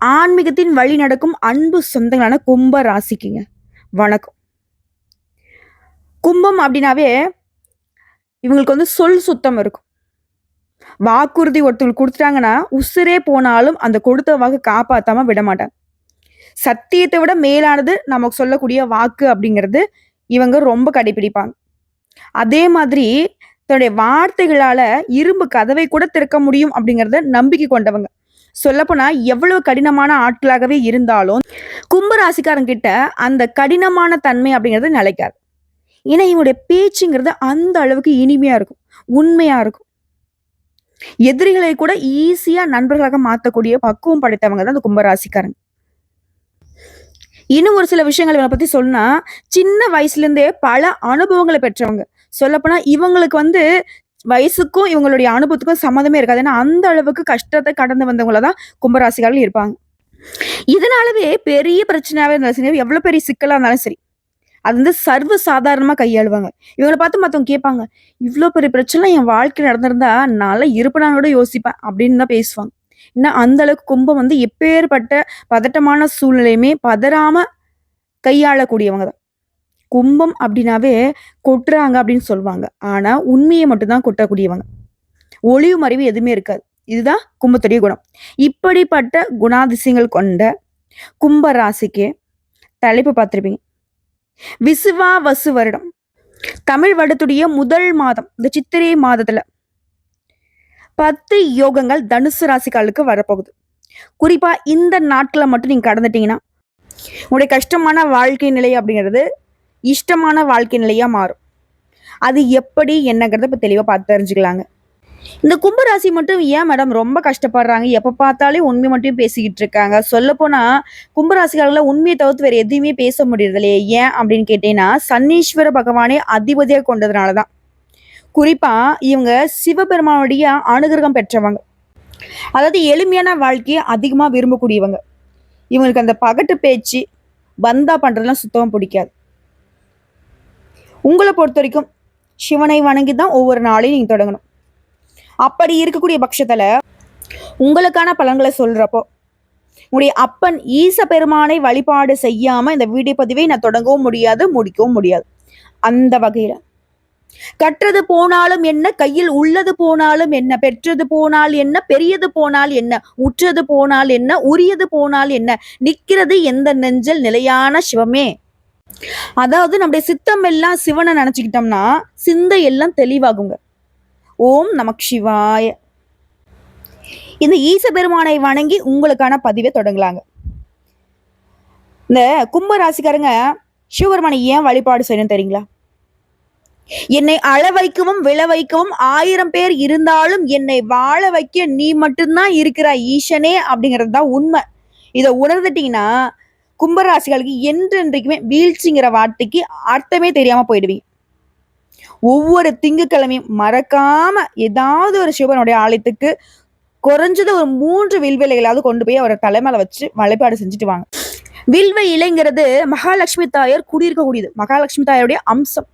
ஆன்மீகத்தின் வழி நடக்கும் அன்பு சொந்தங்களான கும்ப ராசிக்குங்க. வணக்கம். கும்பம் அப்படின்னாவே இவங்களுக்கு வந்து சொல் சுத்தம் இருக்கும். வாக்குறுதி ஒருத்தவங்களுக்கு கொடுத்துட்டாங்கன்னா உசுரே போனாலும் அந்த கொடுத்த வாக்கு காப்பாத்தாம விட மாட்டாங்க. சத்தியத்தை விட மேலானது நமக்கு சொல்லக்கூடிய வாக்கு அப்படிங்கிறது இவங்க ரொம்ப கடைபிடிப்பாங்க. அதே மாதிரி தன்னுடைய வார்த்தைகளால இரும்பு கதவை கூட திறக்க முடியும் அப்படிங்கிறத நம்பிக்கை கொண்டவங்க. சொல்லப்போனா எவ்வளவு கடினமான ஆட்களாகவே இருந்தாலும் கும்பராசிக்காரங்கிட்ட அந்த கடினமான தன்மை அப்படிங்கிறது நிலைக்காது. ஏன்னா இவனுடைய பேச்சுங்கிறது அந்த அளவுக்கு இனிமையா இருக்கும் உண்மையா இருக்கும். எதிரிகளை கூட ஈஸியா நண்பர்களாக மாத்தக்கூடிய பக்குவம் படைத்தவங்க தான் அந்த கும்பராசிக்காரங்க. இன்னும் ஒரு சில விஷயங்கள் இவங்களை பத்தி சொன்னா சின்ன வயசுல இருந்தே பல அனுபவங்களை பெற்றவங்க. சொல்லப்போனா இவங்களுக்கு வந்து வயசுக்கும் இவங்களுடைய அனுபவத்துக்கும் சம்மந்தமே இருக்காது. ஏன்னா அந்த அளவுக்கு கஷ்டத்தை கடந்து வந்தவங்கள தான் கும்பராசிக்காரர்கள் இருப்பாங்க. இதனாலவே பெரிய பிரச்சனையாகவே இருந்தாலும் சரி எவ்வளோ பெரிய சிக்கலாக இருந்தாலும் சரி அது வந்து சர்வ சாதாரணமாக கையாளுவாங்க. இவங்களை பார்த்து மற்றவங்க கேட்பாங்க இவ்வளோ பெரிய பிரச்சனை என் வாழ்க்கை நடந்திருந்தா நாள இருப்பனான்னு யோசிப்பேன் அப்படின்னு தான் பேசுவாங்க. இன்னும் அந்த அளவுக்கு கும்பம் வந்து எப்பேற்பட்ட பதட்டமான சூழ்நிலையுமே பதறாம கையாளக்கூடியவங்க தான். கும்பம் அப்படின்னாவே கொட்டுறாங்க அப்படின்னு சொல்லுவாங்க. ஆனா உண்மையை மட்டும்தான் கொட்டக்கூடியவங்க. ஒளிவு மறைவு எதுவுமே இருக்காது. இதுதான் கும்பத்துடைய குணம். இப்படிப்பட்ட குணாதிசயங்கள் கொண்ட கும்ப ராசிக்கு தலைப்பு பார்த்துருப்பீங்க. விசுவா வசு வருடம். தமிழ் வருடத்துடைய முதல் மாதம் இந்த சித்திரை மாதத்துல பத்து யோகங்கள் தனுசு ராசிக்காலுக்கு வரப்போகுது. குறிப்பா இந்த நாட்களை மட்டும் நீங்க கடந்துட்டீங்கன்னா உங்களுடைய கஷ்டமான வாழ்க்கை நிலை அப்படிங்கிறது இஷ்டமான வாழ்க்கை நிலையாக மாறும். அது எப்படி என்னங்கிறத இப்போ தெளிவாக பார்த்து தெரிஞ்சுக்கலாங்க. இந்த கும்பராசி மட்டும் ஏன் மேடம் ரொம்ப கஷ்டப்படுறாங்க? எப்போ பார்த்தாலே உண்மை மட்டும் பேசிக்கிட்டு இருக்காங்க. சொல்லப்போனால் கும்பராசிகளில் உண்மையை தவிர்த்து வேறு எதுவுமே பேச முடியறதில்லையே. ஏன் அப்படின்னு கேட்டீங்கன்னா சன்னீஸ்வர பகவானே அதிபதியாக கொண்டதுனால தான் குறிப்பாக இவங்க சிவபெருமானுடைய அனுகிரகம் பெற்றவங்க. அதாவது எளிமையான வாழ்க்கையை அதிகமாக விரும்பக்கூடியவங்க. இவங்களுக்கு அந்த பகட்டு பேச்சு பந்தா பண்ணுறதுலாம் சுத்தமாக பிடிக்காது. உங்களை பொறுத்த வரைக்கும் சிவனை வணங்கி தான் ஒவ்வொரு நாளையும் நீங்கள் தொடங்கணும். அப்படி இருக்கக்கூடிய பட்சத்தில் உங்களுக்கான பலன்களை சொல்கிறப்போ உங்களுடைய அப்பன் ஈச பெருமானை வழிபாடு செய்யாமல் இந்த வீடியோ பதிவை நான் தொடங்கவும் முடியாது முடிக்கவும் முடியாது. அந்த வகையில். கற்றது போனாலும் என்ன கையில் உள்ளது போனாலும் என்ன பெற்றது போனால் என்ன பெரியது போனால் என்ன உற்றது போனால் என்ன உரியது போனால் என்ன நிற்கிறது எந்த நெஞ்சல் நிலையான சிவமே. அதாவது நம்முடைய சித்தம் எல்லாம் சிவனை நினைச்சுக்கிட்டோம்னா சிந்தை எல்லாம் தெளிவாகுங்க. ஓம் நமக் சிவாய. இந்த ஈச பெருமானை வணங்கி உங்களுக்கான பதிவை தொடங்கலாங்க. இந்த கும்ப ராசிக்காரங்க சிவபெருமானை ஏன் வழிபாடு செய்யணும் தெரியுங்களா? என்னை அழ வைக்கவும் விழ வைக்கவும் ஆயிரம் பேர் இருந்தாலும் என்னை வாழ வைக்க நீ மட்டும்தான் இருக்கிற ஈசனே அப்படிங்கிறது தான் உண்மை. இதை உணர்ந்துட்டீங்கன்னா கும்பராசிகளுக்கு என்றென்றைக்குமே வீழ்ச்சிங்கிற வார்த்தைக்கு அர்த்தமே தெரியாம போயிடுவீங்க. ஒவ்வொரு திங்கக்கிழமையும் மறக்காம ஏதாவது ஒரு சிவனுடைய ஆலயத்துக்கு குறைஞ்சது ஒரு மூன்று வில்வேலைகளாவது கொண்டு போய் அவரை தலைமையில வச்சு வழிபாடு செஞ்சுட்டு வாங்க. வில்வ இலைங்கிறது மகாலட்சுமி தாயார் குடியிருக்கக்கூடியது. மகாலட்சுமி தாயாருடைய அம்சம்.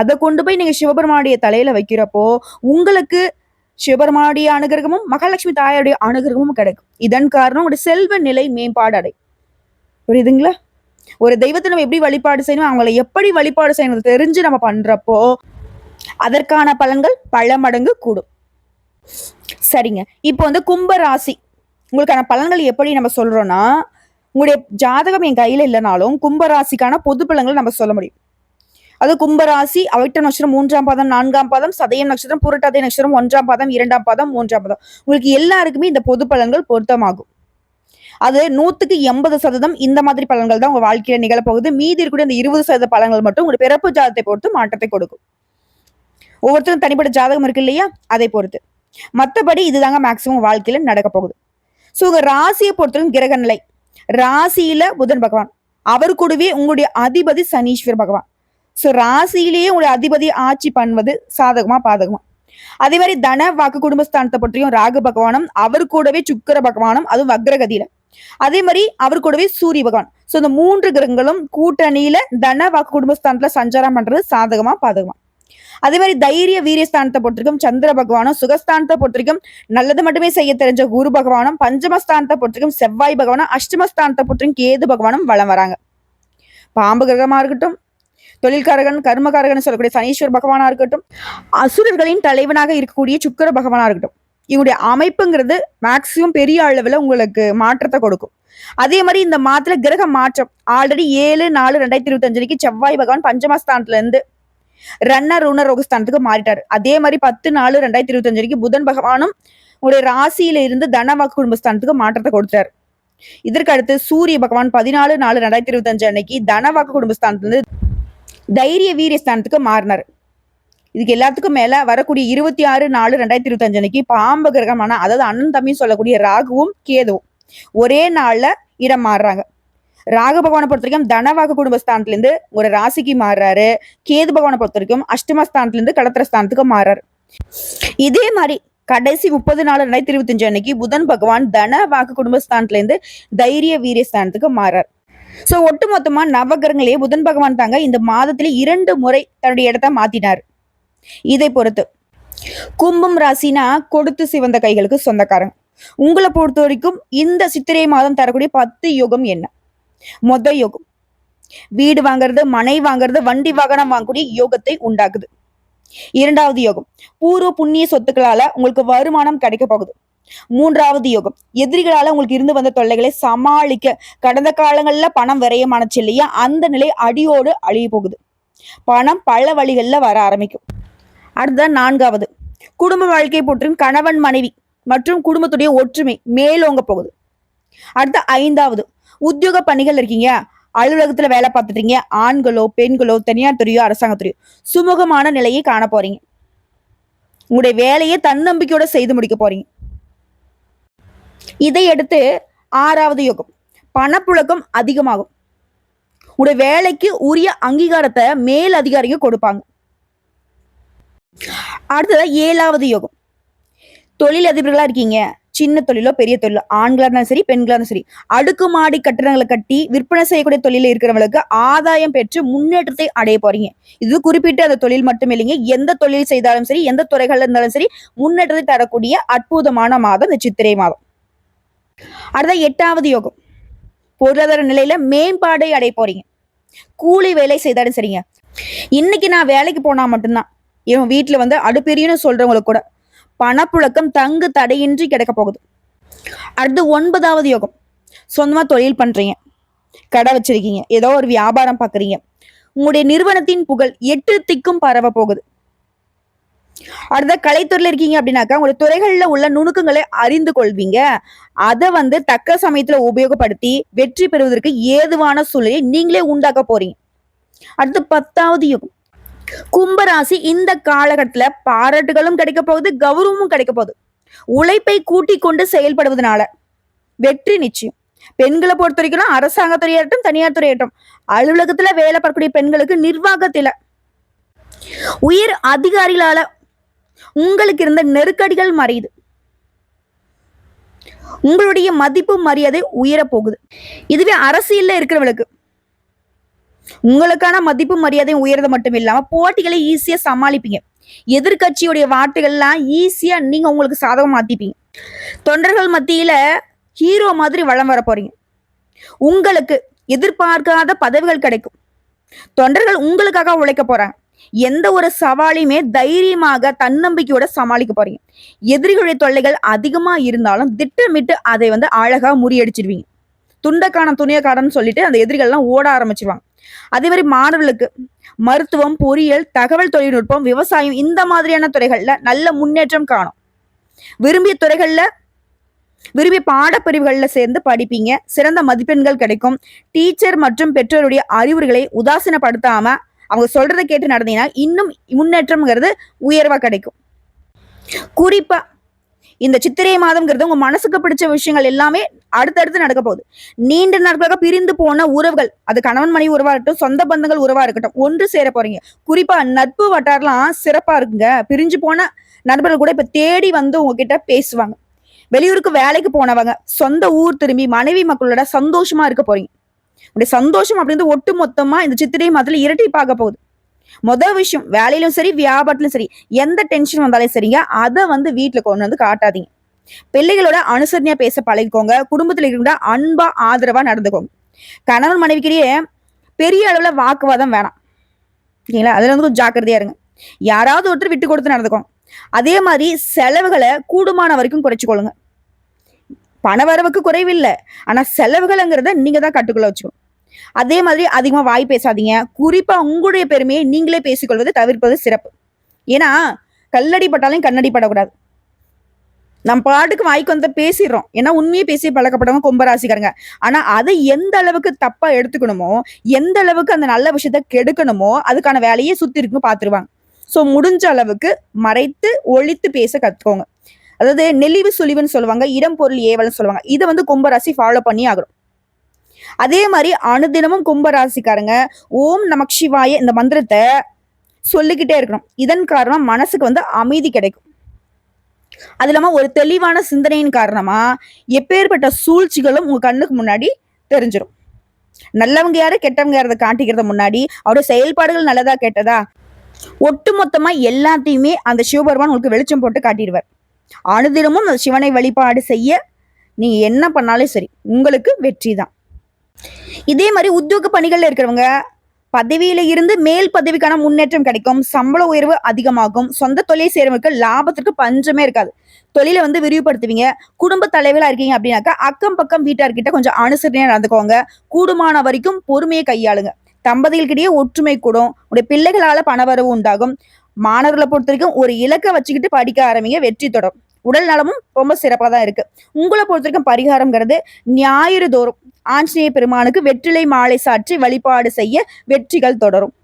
அதை கொண்டு போய் நீங்க சிவபெருமானுடைய தலையில வைக்கிறப்போ உங்களுக்கு சிவபெருமானுடைய அனுகிரகமும் மகாலட்சுமி தாயாருடைய அனுகிரகமும் கிடைக்கும். இதன் காரணம் உங்களுடைய செல்வ நிலை மேம்பாடு அடை புரியுதுங்களா? ஒரு தெய்வத்தை நம்ம எப்படி வழிபாடு செய்யணும் அவங்கள எப்படி வழிபாடு செய்யணும் தெரிஞ்சு நம்ம பண்றப்போ அதற்கான பலன்கள் பல மடங்கு கூடும். சரிங்க. இப்போ வந்து கும்ப ராசி. உங்களுக்கான பலன்கள் எப்படி நம்ம சொல்றோம்னா உங்களுடைய ஜாதகம் என் கையில இல்லைனாலும் கும்ப ராசிக்கான பொது பலன்கள் நம்ம சொல்ல முடியும். அது கும்பராசி அவிட்ட நட்சத்திரம் மூன்றாம் பாதம் நான்காம் பாதம் சதயம் நட்சத்திரம் புரட்டாதய நட்சத்திரம் ஒன்றாம் பாதம் இரண்டாம் பாதம் மூன்றாம் பாதம். உங்களுக்கு எல்லாருக்குமே இந்த பொது பலன்கள் பொருத்தமாகும். அது நூத்துக்கு எண்பது சதவீதம் இந்த மாதிரி பலன்கள் தான் உங்க வாழ்க்கையில நிகழப்போகுது. மீதி இருக்கக்கூடிய அந்த இருபது சதவீத பலன்கள் மட்டும் உங்களுடைய பிறப்பு ஜாதத்தை பொறுத்து மாற்றத்தை கொடுக்கும். ஒவ்வொருத்தரும் தனிப்பட்ட ஜாதகம் இருக்கு இல்லையா? அதை பொறுத்து. மற்றபடி இதுதாங்க மேக்சிமம் வாழ்க்கையில நடக்க போகுது. ஸோ உங்க ராசியை பொறுத்தவரைக்கும் கிரக நிலை ராசியில புதன் பகவான். அவர் கூடவே உங்களுடைய அதிபதி சனீஸ்வர் பகவான். ஸோ ராசியிலேயே உங்களுடைய அதிபதி ஆட்சி பண்ணுவது சாதகமா பாதகமா? அதே மாதிரி தன வாக்கு குடும்பஸ்தானத்தை பற்றியும் ராகு பகவானும் அவர் கூடவே சுக்கர பகவானும் அதுவும் வக்ரகதியில. அதே மாதிரி அவர் கூடவே சூரிய பகவான். ஸோ இந்த மூன்று கிரகங்களும் கூட்டணியில தன வாக்கு குடும்பஸ்தானத்துல சஞ்சாரம் பண்றது சாதகமா பாதகமா. அதே மாதிரி தைரிய வீரியஸ்தானத்தை பொறுத்திருக்கும் சந்திர பகவானும் சுகஸ்தானத்தை பொறுத்திருக்கும் நல்லது மட்டுமே செய்ய தெரிஞ்ச குரு பகவானும் பஞ்சமஸ்தானத்தை பொறுத்திருக்கும் செவ்வாய் பகவானும் அஷ்டமஸ்தானத்தை பொறுத்திருக்கும் கேது பகவானும் வளம் வராங்க. பாம்பு கிரகமா இருக்கட்டும் தொழில்காரகன் கர்மகாரகன் சொல்லக்கூடிய சனீஸ்வர் பகவானா இருக்கட்டும் அசுரர்களின் தலைவனாக இருக்கக்கூடிய சுக்கிர பகவானா இருக்கட்டும். இவங்களுடைய அமைப்புங்கிறது மேக்சிமம் பெரிய அளவில் உங்களுக்கு மாற்றத்தை கொடுக்கும். அதே மாதிரி இந்த மாதத்துல கிரக மாற்றம். ஆல்ரெடி ஏழு நாலு ரெண்டாயிரத்தி இருபத்தஞ்சு வரைக்கும் செவ்வாய் பகவான் பஞ்சமஸ்தானத்துல இருந்து ரன்னர் உணர் ரோகஸ்தானத்துக்கு மாறிட்டார். அதே மாதிரி பத்து நாலு ரெண்டாயிரத்தி இருபத்தஞ்சு வரைக்கும் புதன் பகவானும் உங்களுடைய ராசியில இருந்து தனவாக்கு குடும்பஸ்தானத்துக்கு மாற்றத்தை கொடுத்தாரு இதற்கு அடுத்து சூரிய பகவான் பதினாலு நாலு ரெண்டாயிரத்தி இருபத்தஞ்சு அன்னைக்கு தனவாக்கு குடும்பஸ்தானத்துல தைரிய வீரியஸ்தானத்துக்கு மாறினார். இதுக்கு எல்லாத்துக்கும் மேல வரக்கூடிய இருபத்தி ஆறு நாலு ரெண்டாயிரத்தி இருபத்தி அன்னைக்கு பாம்பு கிரகமான அதாவது அண்ணன் தம்பின்னு சொல்லக்கூடிய ராகுவும் கேதுவும் ஒரே நாள்ல இடம் மாறுறாங்க. ராகு பகவானை பொறுத்த வரைக்கும் தனவாக்கு குடும்பஸ்தானத்துல இருந்து ஒரு ராசிக்கு மாறுறாரு. கேது பகவானை பொறுத்த வரைக்கும் அஷ்டமஸ்தானத்துல இருந்து களத்திர ஸ்தானத்துக்கு மாறுறாரு இதே மாதிரி கடைசி முப்பது நாலு ரெண்டாயிரத்தி இருபத்தஞ்சு அன்னைக்கு புதன் பகவான் தன வாக்கு குடும்பஸ்தானத்துல இருந்து தைரிய வீரிய ஸ்தானத்துக்கு மாறார். சோ ஒட்டுமொத்தமா நவகிரகங்களே புதன் பகவான் தாங்க இந்த மாதத்துல இரண்டு முறை தன்னுடைய இடத்த மாத்தினார் இதை பொறுத்து கும்பம் ராசினா கொடுத்து சிவந்த கைகளுக்கு சொந்தக்காரங்க உங்களை பொறுத்த வரைக்கும் இந்த சித்திரை மாதம் தரக்கூடிய பத்து யோகம் என்ன? மொத யோகம். வீடு வாங்குறது மனை வாங்குறது வண்டி வாகனம் வாங்கக்கூடிய யோகத்தை உண்டாக்குது. இரண்டாவது யோகம். பூர்வ புண்ணிய சொத்துக்களால உங்களுக்கு வருமானம் கிடைக்க போகுது. மூன்றாவது யோகம். எதிரிகளால உங்களுக்கு இருந்து வந்த தொல்லைகளை சமாளிக்க கடந்த காலங்கள்ல பணம் விரயமானச்சு இல்லையா? அந்த நிலை அடியோடு அழிய போகுது. பணம் பல வழிகளில் வர ஆரம்பிக்கும். அடுத்ததான் நான்காவது. குடும்ப வாழ்க்கை போற்றும் கணவன் மனைவி மற்றும் குடும்பத்துடைய ஒற்றுமை மேலோங்க போகுது. அடுத்த ஐந்தாவது. உத்தியோக பணிகள் இருக்கீங்க. அலுவலகத்துல வேலை பார்த்துட்டீங்க ஆண்களோ பெண்களோ தனியார் துறையோ அரசாங்கத்துறையோ சுமூகமான நிலையை காண போறீங்க. உங்களுடைய வேலையை தன்னம்பிக்கையோட செய்து முடிக்க போறீங்க. இதை அடுத்து ஆறாவது யோகம். பணப்புழக்கம் அதிகமாகும். உங்களுடைய வேலைக்கு உரிய அங்கீகாரத்தை மேல் அதிகாரிகள் கொடுப்பாங்க. அடுத்ததாக ஏழாவது யோகம். தொழில் அதிபர்களா இருக்கீங்க. சின்ன தொழிலோ பெரிய தொழிலோ ஆண்களா இருந்தாலும் சரி பெண்களா இருந்தாலும் சரி அடுக்குமாடி கட்டடங்களை கட்டி விற்பனை செய்யக்கூடிய தொழில இருக்கிறவங்களுக்கு ஆதாயம் பெற்று முன்னேற்றத்தை அடைய போறீங்க. இது குறிப்பிட்ட அந்த தொழில் மட்டும் இல்லைங்க. எந்த தொழில் செய்தாலும் சரி எந்த துறைகள்ல இருந்தாலும் சரி முன்னேற்றத்தை தரக்கூடிய அற்புதமான மாதம் இந்த சித்திரை மாதம். அடுத்த எட்டாவது யோகம். பொருளாதார நிலையில மேம்பாடை அடைய போறீங்க. கூலி வேலை செய்தாலும் சரிங்க. இன்னைக்கு நான் வேலைக்கு போனா மட்டும்தான். இவன் வீட்டுல வந்து அடுப்பெரியன்னு சொல்றவங்களுக்கு கூட பணப்புழக்கம் தங்கு தடையின்றி கிடைக்க போகுது. அடுத்து ஒன்பதாவது யோகம். சொந்தமா தொழில் பண்றீங்க. கடை வச்சிருக்கீங்க. ஏதோ ஒரு வியாபாரம் பாக்குறீங்க. உங்களுடைய நிறுவனத்தின் புகழ் எட்டு திக்கும் பரவ போகுது. அடுத்த கலைத்துறையில இருக்கீங்க அப்படின்னாக்கா உங்களுடைய துறைகள்ல உள்ள நுணுக்கங்களை அறிந்து கொள்வீங்க. அதை வந்து தக்க சமயத்துல உபயோகப்படுத்தி வெற்றி பெறுவதற்கு ஏதுவான சூழ்நிலையை நீங்களே உண்டாக்க போறீங்க. அடுத்து பத்தாவது யுகம். கும்பராசி இந்த காலகட்டத்துல பாராட்டுகளும் கிடைக்க போகுது கௌரவமும் கிடைக்க போகுது. உழைப்பை கூட்டி கொண்டு செயல்படுவதனால வெற்றி நிச்சயம். பெண்களை பொறுத்த வரைக்கும் அரசாங்க அரசாங்கத்துறையாகட்டும் தனியார் துறையாகட்டும் அலுவலகத்துல வேலை பார்க்கக்கூடிய பெண்களுக்கு நிர்வாகத்துல உயர் அதிகாரிகளால உங்களுக்கு இருந்த நெருக்கடிகள் மறையுது. உங்களுடைய மதிப்பு மரியாதை உயர போகுது. இதுவே அரசியல்ல இருக்கிறவங்களுக்கு உங்களுக்கான மதிப்பு மரியாதை உயர்றது மட்டும் இல்லாம போட்டிகளை ஈஸியா சமாளிப்பீங்க. எதிர்கட்சியுடைய வார்த்தைகள்லாம் ஈஸியா நீங்க உங்களுக்கு சாதகம் மாத்திப்பீங்க. தொண்டர்கள் மத்தியில ஹீரோ மாதிரி வளம் வர போறீங்க. உங்களுக்கு எதிர்பார்க்காத பதவிகள் கிடைக்கும். தொண்டர்கள் உங்களுக்காக உழைக்க போறாங்க. எந்த ஒரு சவாலையுமே தைரியமாக தன்னம்பிக்கையோட சமாளிக்க போறீங்க. எதிரிகளுடைய தொல்லைகள் அதிகமா இருந்தாலும் திட்டமிட்டு அதை வந்து அழகா முறியடிச்சிருவீங்க. துண்டக்கான துணியக்காரன்னு சொல்லிட்டு அந்த எதிரிகள்லாம் ஓட ஆரம்பிச்சிருவாங்க. அதே மாதிரி மாணவர்களுக்கு மருத்துவம் பொறியியல் தகவல் தொழில்நுட்பம் விவசாயம் இந்த மாதிரியான துறைகள்ல நல்ல முன்னேற்றம் காணும். விரும்பிய துறைகள்ல விரும்பிய பாடப்பிரிவுகளில் சேர்ந்து படிப்பீங்க. சிறந்த மதிப்பெண்கள் கிடைக்கும். டீச்சர் மற்றும் பெற்றோருடைய அறிவுரைகளை உதாசீனப்படுத்தாம அவங்க சொல்றதை கேட்டு நடந்தீங்கன்னா இன்னும் முன்னேற்றம்ங்கிறது உயர்வா கிடைக்கும். குறிப்பா இந்த சித்திரை மாதம்ங்கிறது உங்க மனசுக்கு பிடிச்ச விஷயங்கள் எல்லாமே அடுத்தடுத்து நடக்க போகுது. நீண்ட நாட்களாக பிரிந்து போன உறவுகள் அது கணவன் மனைவி உறவா இருக்கட்டும் சொந்த பந்தங்கள் உறவா இருக்கட்டும் ஒன்று சேர போறீங்க. குறிப்பா நட்பு வட்டாரலாம் சிறப்பா இருக்குங்க. பிரிஞ்சு போன நண்பர்கள் கூட இப்ப தேடி வந்து உங்ககிட்ட பேசுவாங்க. வெளியூருக்கு வேலைக்கு போனவங்க சொந்த ஊர் திரும்பி மனைவி மக்களோட சந்தோஷமா இருக்க போறீங்க. உடைய சந்தோஷம் அப்படின்றது ஒட்டு மொத்தமா இந்த சித்திரை மாதத்துல இரட்டி பார்க்க போகுது. முதல் விஷயம் வேலையிலும் சரி வியாபாரத்திலும் சரி எந்த டென்ஷன் வந்தாலும் சரிங்க அதை வந்து வீட்டில் கொண்டு வந்து காட்டாதீங்க. பிள்ளைகளோட அனுசரணையா பேச பழகிக்கோங்க குடும்பத்தில் இருக்கிற அன்பா ஆதரவா நடந்துக்கோங்க. கணவன் மனைவிக்கிடையே பெரிய அளவுல வாக்குவாதம் வேணாம். ஓகேங்களா அதுல வந்து கொஞ்சம் ஜாக்கிரதையா இருங்க. யாராவது ஒருத்தர் விட்டு கொடுத்து நடந்துக்கோங்க. அதே மாதிரி செலவுகளை கூடுமான வரைக்கும் குறைச்சிக்கொள்ளுங்க. பண வரவுக்கு குறைவில்லை. ஆனா செலவுகள்ங்கிறத நீங்க தான் கட்டுக்குள்ள வச்சுக்கணும். அதே மாதிரி அதிகமா வாய் பேசாதீங்க. குறிப்பாக உங்களுடைய பெருமையை நீங்களே பேசிக்கொள்வது தவிர்ப்பது சிறப்பு. ஏன்னா கல்லடி பட்டாலும் கண்ணடி படக்கூடாது. நம்ம பாட்டுக்கு வாய்க்கு வந்து பேசிடுறோம். ஏன்னா உண்மையை பேசி பழக்கப்பட்டவங்க கும்பராசிக்காரங்க. ஆனா அதை எந்த அளவுக்கு தப்பா எடுத்துக்கணுமோ எந்த அளவுக்கு அந்த நல்ல விஷயத்த கெடுக்கணுமோ அதுக்கான வேலையை சுத்தி இருக்குன்னு பாத்துருவாங்க. ஸோ முடிஞ்ச அளவுக்கு மறைத்து ஒழித்து பேச கத்துக்கோங்க. அதாவது நெளிவு சுழிவுன்னு சொல்லுவாங்க இடம் பொருள் ஏவல்னு சொல்லுவாங்க. இதை வந்து கும்பராசி ஃபாலோ பண்ணி ஆகணும். அதே மாதிரி அனுதினமும் கும்பராசிக்காரங்க ஓம் நமக் சிவாய இந்த மந்திரத்தை சொல்லிக்கிட்டே இருக்கணும். இதன் காரணம் மனசுக்கு வந்து அமைதி கிடைக்கும். அது இல்லாமல் ஒரு தெளிவான சிந்தனையின் காரணமா எப்பேற்பட்ட சூழ்ச்சிகளும் உங்க கண்ணுக்கு முன்னாடி தெரிஞ்சிடும் நல்லவங்க யாரு கெட்டவங்க யாரத காட்டிக்கிறத முன்னாடி அவருடைய செயல்பாடுகள் நல்லதா கெட்டதா? ஒட்டுமொத்தமா எல்லாத்தையுமே அந்த சிவபெருமான் உங்களுக்கு வெளிச்சம் போட்டு காட்டிடுவார். அனுதினமும் அந்த சிவனை வழிபாடு செய்ய நீங்க என்ன பண்ணாலும் சரி உங்களுக்கு வெற்றி தான் இதே மாதிரி உத்தியோக பணிகளில் இருக்கிறவங்க பதவியில இருந்து மேல் பதவிக்கான முன்னேற்றம் கிடைக்கும். சம்பள உயர்வு அதிகமாகும். சொந்த தொழில் செய்யறவங்களுக்கு லாபத்திற்கு பஞ்சமே இருக்காது. தொழிலை வந்து விரிவுபடுத்துவீங்க. குடும்ப தலைவலா இருக்கீங்க அப்படின்னாக்கா அக்கம் பக்கம் வீட்டார்கிட்ட கொஞ்சம் அனுசரணையா நடந்துக்கோங்க. கூடுமான வரைக்கும் பொறுமையை கையாளுங்க. தம்பதிகளுக்கிடையே ஒற்றுமை கூடும். உடைய பிள்ளைகளால பணவரவு உண்டாகும். மாணவர்களை பொறுத்த வரைக்கும் ஒரு இலக்கை வச்சுக்கிட்டு படிக்க ஆரம்பிங்க. வெற்றி தொடரும். உடல் நலமும் ரொம்ப சிறப்பாக தான் இருக்கு. உங்களை பொறுத்த வரைக்கும் பரிகாரம்ங்கிறது ஞாயிறு தோறும் ஆஞ்சநேய பெருமானுக்கு வெற்றிலை மாலை சாற்றி வழிபாடு செய்ய வெற்றிகள் தொடரும்.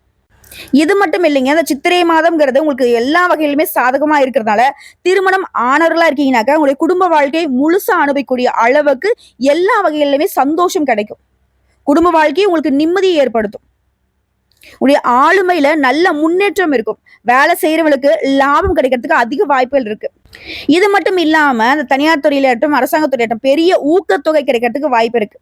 இது மட்டும் இல்லைங்க அந்த சித்திரை மாதம்ங்கிறது உங்களுக்கு எல்லா வகையிலுமே சாதகமா இருக்கிறதுனால திருமணம் ஆனவர்களா இருக்கீங்கன்னாக்கா உங்களுடைய குடும்ப வாழ்க்கையை முழுசா அனுபவிக்கூடிய அளவுக்கு எல்லா வகையிலுமே சந்தோஷம் கிடைக்கும். குடும்ப வாழ்க்கையை உங்களுக்கு நிம்மதியை ஏற்படுத்தும். உடைய ஆளுமையில நல்ல முன்னேற்றம் இருக்கும். வேலை செய்யறவங்களுக்கு லாபம் கிடைக்கிறதுக்கு அதிக வாய்ப்புகள் இருக்கு. இது மட்டும் இல்லாம அந்த தனியார் துறையிலேயட்டம் அரசாங்கத்துறையட்டும் பெரிய ஊக்கத்தொகை கிடைக்கிறதுக்கு வாய்ப்பு இருக்கு.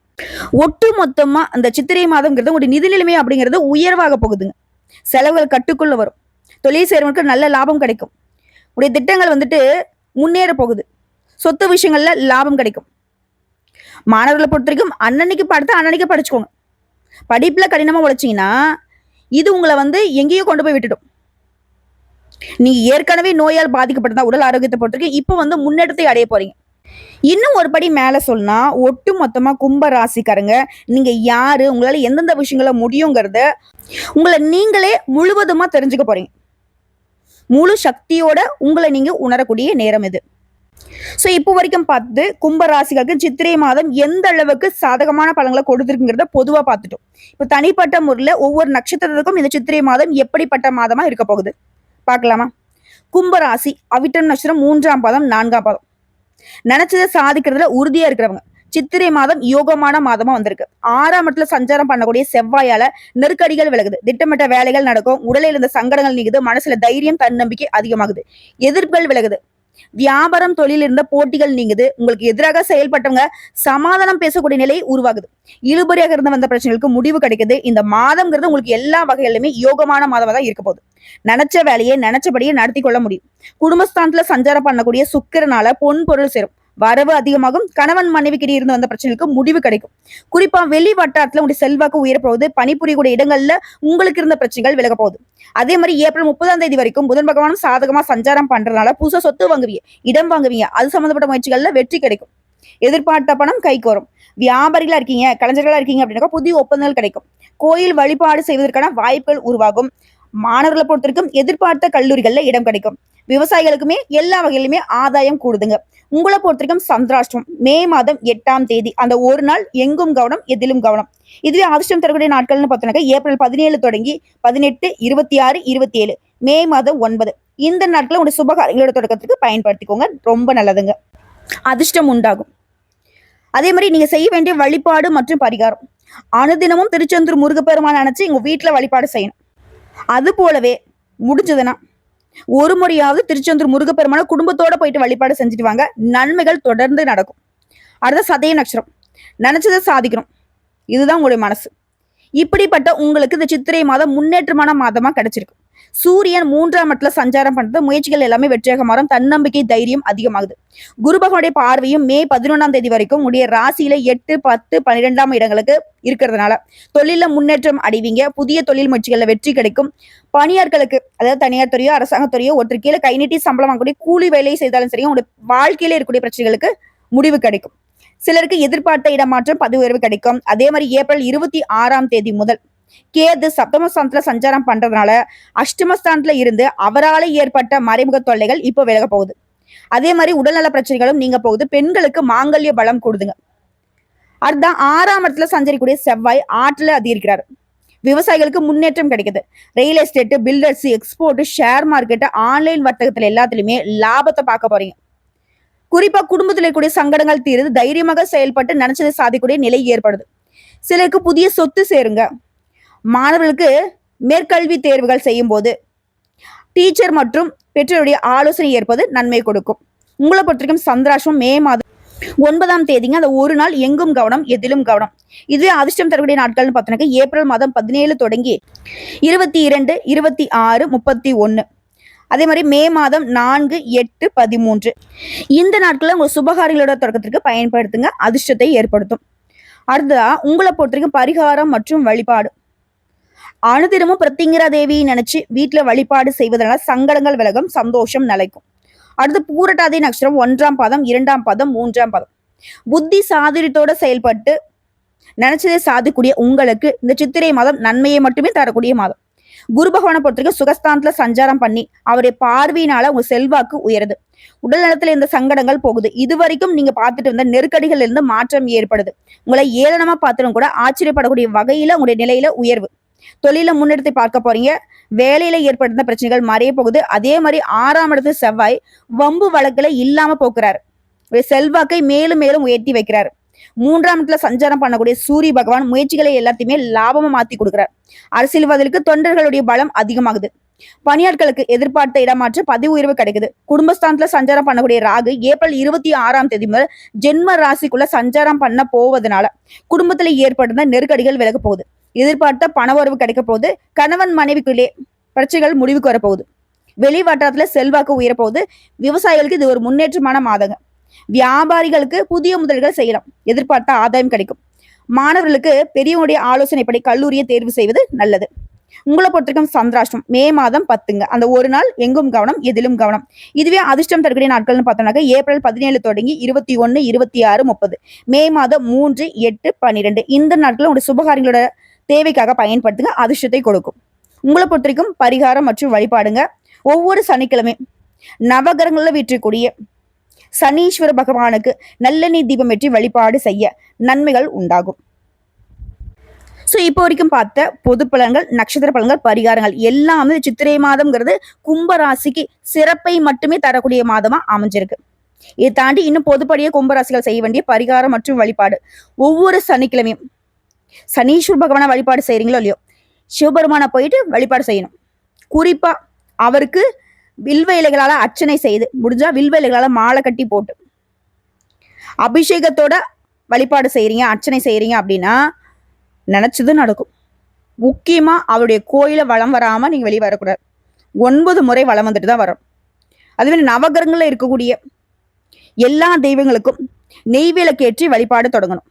ஒட்டு மொத்தமா அந்த சித்திரை மாதம்ங்கிறது உங்களுடைய நிதி நிலைமை அப்படிங்கிறது உயர்வாக போகுதுங்க. செலவுகள் கட்டுக்குள்ள வரும். தொழில் செய்யறவங்களுக்கு நல்ல லாபம் கிடைக்கும். உடைய திட்டங்கள் வந்துட்டு முன்னேற போகுது. சொத்து விஷயங்கள்ல லாபம் கிடைக்கும். மாணவர்களை பொறுத்த வரைக்கும் அன்னன்னைக்கு படுத்து அன்னன்னைக்கு படிச்சுக்கோங்க. படிப்புல கடினமா உழைச்சிங்கன்னா இது உங்களை வந்து எங்கேயோ கொண்டு போய் விட்டுடும். நீங்க ஏற்கனவே நோயால் பாதிக்கப்பட்டதா உடல் ஆரோக்கியத்தை பொறுத்தவரைக்கும் இப்போ வந்து முன்னெடுத்து அடைய போறீங்க. இன்னும் ஒரு படி மேல சொன்னா ஒட்டு மொத்தமா கும்ப ராசிக்காரங்க நீங்க யாரு உங்களால எந்தெந்த விஷயங்கள முடியுங்கிறத உங்களை நீங்களே முழுவதுமா தெரிஞ்சுக்க போறீங்க. முழு சக்தியோட உங்களை நீங்க உணரக்கூடிய நேரம் இது. ஸோ இப்போ வரைக்கும் பார்த்து கும்ப ராசிகளுக்கு சித்திரை மாதம் எந்த அளவுக்கு சாதகமான பலங்களை கொடுத்துருக்குங்கிறத பொதுவாக பார்த்துட்டோம். இப்போ தனிப்பட்ட முறையில் ஒவ்வொரு நட்சத்திரத்துக்கும் இந்த சித்திரை மாதம் எப்படிப்பட்ட மாதமா இருக்க போகுது? பார்க்கலாமா? கும்பராசி அவிட்டம் நட்சத்திரம் மூன்றாம் பாதம் நான்காம் பாதம். நினைச்சதை சாதிக்கிறதுல உறுதியா இருக்கிறவங்க. சித்திரை மாதம் யோகமான மாதமா வந்திருக்கு. ஆறாம் இடத்துல சஞ்சாரம் பண்ணக்கூடிய செவ்வாயால நெருக்கடிகள் விலகுது. திட்டமிட்ட வேலைகள் நடக்கும். உடலில் இருந்த சங்கடங்கள் நீங்குது. மனசுல தைரியம் தன்னம்பிக்கை அதிகமாகுது. எதிர்ப்புகள் விலகுது. வியாபாரம் தொழில் இருந்த போட்டிகள் நீங்குது. உங்களுக்கு எதிராக செயல்பட்டவங்க சமாதானம் பேசக்கூடிய நிலை உருவாகுது. இழுபறியாக இருந்து வந்த பிரச்சனைகளுக்கு முடிவு கிடைக்குது. இந்த மாதம்ங்கிறது உங்களுக்கு எல்லா வகையிலுமே யோகமான மாதமா தான் இருக்க போகுது நினைச்ச வேலையை நினைச்சபடியே நடத்தி கொள்ள முடியும். குடும்பஸ்தானத்துல சஞ்சாரம் பண்ணக்கூடிய சுக்கிரனால பொன் பொருள் சேரும். வரவு அதிகமாகும். கணவன் மனைவிக்கிட்டே இருந்து வந்த பிரச்சனைகளுக்கு முடிவு கிடைக்கும். குறிப்பா வெளி வட்டாரத்துல உங்களுடைய செல்வாக்கு உயரப்போகுது. பணிபுரியக்கூடிய இடங்கள்ல உங்களுக்கு இருந்த பிரச்சனைகள் விலக போகுது. அதே மாதிரி ஏப்ரல் முப்பதாம் தேதி வரைக்கும் புதன் பகவானும் சாதகமா சஞ்சாரம் பண்றதுனால புதுசா சொத்து வாங்குவீங்க இடம் வாங்குவீங்க. அது சம்பந்தப்பட்ட முயற்சிகள்ல வெற்றி கிடைக்கும். எதிர்பார்த்த பணம் கைக்கு வரும். வியாபாரிகளா இருக்கீங்க கலைஞர்களா இருக்கீங்க அப்படின்னாக்கா புதிய ஒப்பந்தங்கள் கிடைக்கும். கோயில் வழிபாடு செய்வதற்கான வாய்ப்புகள் உருவாகும். மாணவர்களை பொறுத்திருக்கும் எதிர்பார்த்த கல்லூரிகள்ல இடம் கிடைக்கும். விவசாயிகளுக்குமே எல்லா வகையிலுமே ஆதாயம் கூடுதுங்க. உங்களை பொறுத்திருக்கும் சந்திராஷ்டம் மே மாதம் எட்டாம் தேதி. அந்த ஒரு நாள் எங்கும் கவனம் எதிலும் கவனம். இதுவே அதிர்ஷ்டம் தரக்கூடிய நாட்கள்னு பார்த்தோம்னாக்கா ஏப்ரல் பதினேழு தொடங்கி பதினெட்டு இருபத்தி ஆறு இருபத்தி ஏழு. மே மாதம் ஒன்பது. இந்த நாட்களை உங்களுடைய சுபகாரியங்களோட தொடக்கத்துக்கு பயன்படுத்திக்கோங்க. ரொம்ப நல்லதுங்க. அதிர்ஷ்டம் உண்டாகும். அதே மாதிரி நீங்க செய்ய வேண்டிய வழிபாடு மற்றும் பரிகாரம். அனுதினமும் திருச்செந்தூர் முருகப்பெருமான் நினைச்சு உங்க வீட்டுல வழிபாடு செய்யணும். அது போலவே முடிஞ்சதுன்னா ஒரு முறையாவது திருச்செந்தூர் முருகப்பெருமான குடும்பத்தோட போயிட்டு வழிபாடு செஞ்சுட்டு வாங்க நன்மைகள் தொடர்ந்து நடக்கும். அடுத்த சதய நட்சத்திரம். நினைச்சதை சாதிக்கணும். இதுதான் உங்களுடைய மனசு. இப்படிப்பட்ட உங்களுக்கு இந்த சித்திரை மாதம் முன்னேற்றமான மாதமா கிடைச்சிருக்கு. சூரியன் மூன்றாம் இடத்துல சஞ்சாரம் பண்றது முயற்சிகள் எல்லாமே வெற்றியாக மாறும். தன்னம்பிக்கை தைரியம் அதிகமாகுது. குரு பகவானுடைய பார்வையும் மே பதினொன்றாம் தேதி வரைக்கும் உடைய ராசியில எட்டு பத்து பன்னிரெண்டாம் இடங்களுக்கு இருக்கிறதுனால தொழில முன்னேற்றம் அடைவீங்க. புதிய தொழில் முயற்சிகள்ல வெற்றி கிடைக்கும். பணியார்களுக்கு அதாவது தனியார் துறையோ அரசாங்கத்துறையோ ஒருத்தர் கீழே கை நீட்டி சம்பளம் வாங்கக்கூடிய கூலி வேலையை செய்தாலும் சரி உங்களுடைய வாழ்க்கையில இருக்கக்கூடிய பிரச்சனைகளுக்கு முடிவு கிடைக்கும். சிலருக்கு எதிர்பார்த்த இடமாற்றம் பதவி உயர்வு கிடைக்கும். அதே மாதிரி ஏப்ரல் இருபத்தி ஆறாம் தேதி முதல் கேது சப்தமஸ்தானத்துல சஞ்சாரம் பண்றதுனால அஷ்டமஸ்தானத்துல இருந்து அவரால் ஏற்பட்ட மறைமுக தொல்லைகள் இப்போ விலக போகுது. அதே மாதிரி உடல்நல பிரச்சனைகளும் நீங்க போகுது. பெண்களுக்கு மாங்கல்ய பலம் கொடுதுங்க. அடுத்த ஆறாம் இடத்துல சஞ்சரிக்கூடிய செவ்வாய் ஆற்றுல அதிகரிக்கிறார். விவசாயிகளுக்கு முன்னேற்றம் கிடைக்குது. Real estate builders export share market online வர்த்தகத்துல எல்லாத்துலயுமே லாபத்தை பார்க்க போறீங்க. குறிப்பா குடும்பத்தில் இருக்கக்கூடிய சங்கடங்கள் தீருது. தைரியமாக செயல்பட்டு நினைச்சதை சாதிக்கூடிய நிலை ஏற்படுது. சிலருக்கு புதிய சொத்து சேருங்க. மாணவர்களுக்கு மேற்கல்வி தேர்வுகள் செய்யும் போது டீச்சர் மற்றும் பெற்றோருடைய ஆலோசனை ஏற்பது நன்மை கொடுக்கும். உங்களை பொறுத்தவரைக்கும் சந்திராசம் மே மாதம் ஒன்பதாம் தேதிங்க. அந்த ஒரு நாள் எங்கும் கவனம் எதிலும் கவனம். இதுவே அதிர்ஷ்டம் தரக்கூடிய நாட்கள்னு பார்த்தோன்னாக்க ஏப்ரல் மாதம் பதினேழு தொடங்கி இருபத்தி இரண்டு இருபத்தி ஆறு முப்பத்தி ஒன்று. அதே மாதிரி மே மாதம் நான்கு எட்டு பதிமூன்று. இந்த நாட்களில் உங்கள் சுபகாரிகளோட தொடக்கத்திற்கு பயன்படுத்துங்க அதிர்ஷ்டத்தை ஏற்படுத்தும். அடுத்ததா உங்களை பொறுத்த வரைக்கும் பரிகாரம் மற்றும் வழிபாடு. அனுதினமும் பிரத்திங்கிரா தேவியை நினைச்சு வீட்டுல வழிபாடு செய்வதனால சங்கடங்கள் விலகும் சந்தோஷம் நிலைக்கும். அடுத்து பூரட்டாதி நட்சத்திரம் ஒன்றாம் பாதம் இரண்டாம் பாதம் மூன்றாம் பாதம். புத்தி சாதுரியத்தோட செயல்பட்டு நினைச்சதை சாதிக்கூடிய உங்களுக்கு இந்த சித்திரை மாதம் நன்மையை மட்டுமே தரக்கூடிய மாதம். குரு பகவானை பொறுத்தவரைக்கும் சுகஸ்தானத்துல சஞ்சாரம் பண்ணி அவருடைய பார்வையினால உங்க செல்வாக்கு உயருது. உடல் நலத்துல இந்த சங்கடங்கள் போகுது. இது வரைக்கும் நீங்க பார்த்துட்டு இருந்த நெருக்கடிகள் இருந்து மாற்றம் ஏற்படுது. உங்களை ஏளனமா பார்த்தாலும் கூட ஆச்சரியப்படக்கூடிய வகையில உங்களுடைய நிலையில உயர்வு. தொழில முன்னெடுத்து பார்க்க போறீங்க. வேலையில ஏற்படுத்த பிரச்சனைகள் மறைய போகுது. அதே மாதிரி ஆறாம் இடத்து செவ்வாய் வம்பு வழக்குல இல்லாம போக்குறார். செல்வாக்கை மேலும் மேலும் உயர்த்தி வைக்கிறாரு. மூன்றாம் இடத்துல சஞ்சாரம் பண்ணக்கூடிய சூரிய பகவான் முயற்சிகளை எல்லாத்தையுமே லாபமா மாத்தி கொடுக்குறார். அரசியல்வாதிகளுக்கு தொண்டர்களுடைய பலம் அதிகமாகுது. பணியாட்களுக்கு எதிர்பார்த்த இடமாற்ற பதவி உயர்வு கிடைக்குது. குடும்பஸ்தானத்துல சஞ்சாரம் பண்ணக்கூடிய ராகு ஏப்ரல் இருபத்தி ஆறாம் தேதி முதல் ஜென்ம ராசிக்குள்ள சஞ்சாரம் பண்ண போவதனால குடும்பத்துல ஏற்படுத்த நெருக்கடிகள் விலக போகுது. எதிர்பார்த்த பண உறவு கிடைக்க போகுது. கணவன் மனைவிக்குள்ளே பிரச்சனைகள் முடிவுக்கு வரப்போகுது வெளி வட்டாரத்துல செல்வாக்கு உயரப்போகுது விவசாயிகளுக்கு இது ஒரு முன்னேற்றமான மாதங்க. வியாபாரிகளுக்கு புதிய முதல்கள் செய்யலாம். எதிர்பார்த்த ஆதாயம் கிடைக்கும். மாணவர்களுக்கு பெரியவனுடைய ஆலோசனைப்படி கல்லூரியை தேர்வு செய்வது நல்லது. உங்களை பொறுத்திருக்கும் சந்திராஷ்டம் மே மாதம் பத்துங்க. அந்த ஒரு நாள் எங்கும் கவனம் எதிலும் கவனம். இதுவே அதிர்ஷ்டம் தரக்கூடிய நாட்கள்னு பார்த்தோம்னாக்க ஏப்ரல் பதினேழு தொடங்கி இருபத்தி ஒன்று இருபத்தி ஆறு முப்பது. மே மாதம் மூன்று எட்டு பன்னிரெண்டு. இந்த நாட்கள் உங்களுடைய சுபகாரியங்களோட தேவைக்காக பயன்படுத்துங்க அதிர்ஷ்டத்தை கொடுக்கும். உங்களை பொறுத்த வரைக்கும் பரிகாரம் மற்றும் வழிபாடுங்க. ஒவ்வொரு சனிக்கிழமை நவகரங்களில் வீற்றக்கூடிய சனீஸ்வர பகவானுக்கு நல்லெண்ணெய் தீபம் வெற்றி வழிபாடு செய்ய நன்மைகள் உண்டாகும். ஸோ இப்போ வரைக்கும் பார்த்த பொது பலன்கள் நட்சத்திர பலன்கள் பரிகாரங்கள் எல்லாமே சித்திரை மாதம்ங்கிறது கும்பராசிக்கு சிறப்பை மட்டுமே தரக்கூடிய மாதமாக அமைஞ்சிருக்கு. இதை தாண்டி இன்னும் பொதுப்படியே கும்பராசிகள் செய்ய வேண்டிய பரிகாரம் மற்றும் வழிபாடு. ஒவ்வொரு சனிக்கிழமையும் சனீஸ்வர் பகவானை வழிபாடு செய்கிறீங்களோ இல்லையோ? சிவபெருமானை போயிட்டு வழிபாடு செய்யணும். குறிப்பாக அவருக்கு வில்வ இலைகளால் அர்ச்சனை செய்து முடிஞ்சா வில்வ இலைகளால் மாலை கட்டி போட்டு அபிஷேகத்தோட வழிபாடு செய்கிறீங்க அர்ச்சனை செய்கிறீங்க அப்படின்னா நினச்சது நடக்கும். முக்கியமாக அவருடைய கோயிலை வளம் வராமல் நீங்கள் வெளியே வரக்கூடாது. ஒன்பது முறை வளம் வந்துட்டு தான் வரும். அதுவே நவகிரகங்களில் இருக்கக்கூடிய எல்லா தெய்வங்களுக்கும் நெய்வேலக்கேற்றி வழிபாடு தொடங்கணும்.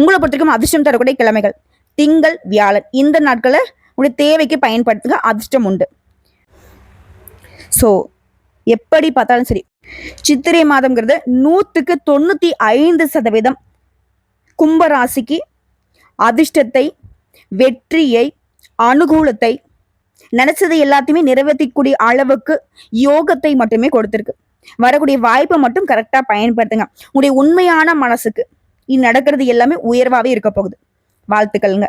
உங்களை பொறுத்திருக்கும் அதிர்ஷ்டம் தரக்கூடிய கிழமைகள். திங்கள் வியாழன். இந்த நாட்களை உங்களுடைய தேவைக்கு பயன்படுத்துங்க அதிர்ஷ்டம் உண்டு. ஸோ எப்படி பார்த்தாலும் சரி சித்திரை மாதம்ங்கிறது நூற்றுக்கு தொண்ணூற்றி ஐந்து சதவீதம் கும்பராசிக்கு அதிர்ஷ்டத்தை வெற்றியை அனுகூலத்தை நினைச்சதை எல்லாத்தையுமே நிறைவேற்றக்கூடிய அளவுக்கு யோகத்தை மட்டுமே கொடுத்துருக்கு. வரக்கூடிய வாய்ப்பை மட்டும் கரெக்டாக பயன்படுத்துங்க. உங்களுடைய உண்மையான மனசுக்கு இது நடக்கிறது எல்லாமே உயர்வாகவே இருக்க போகுது. வாழ்த்துக்கள்ங்க.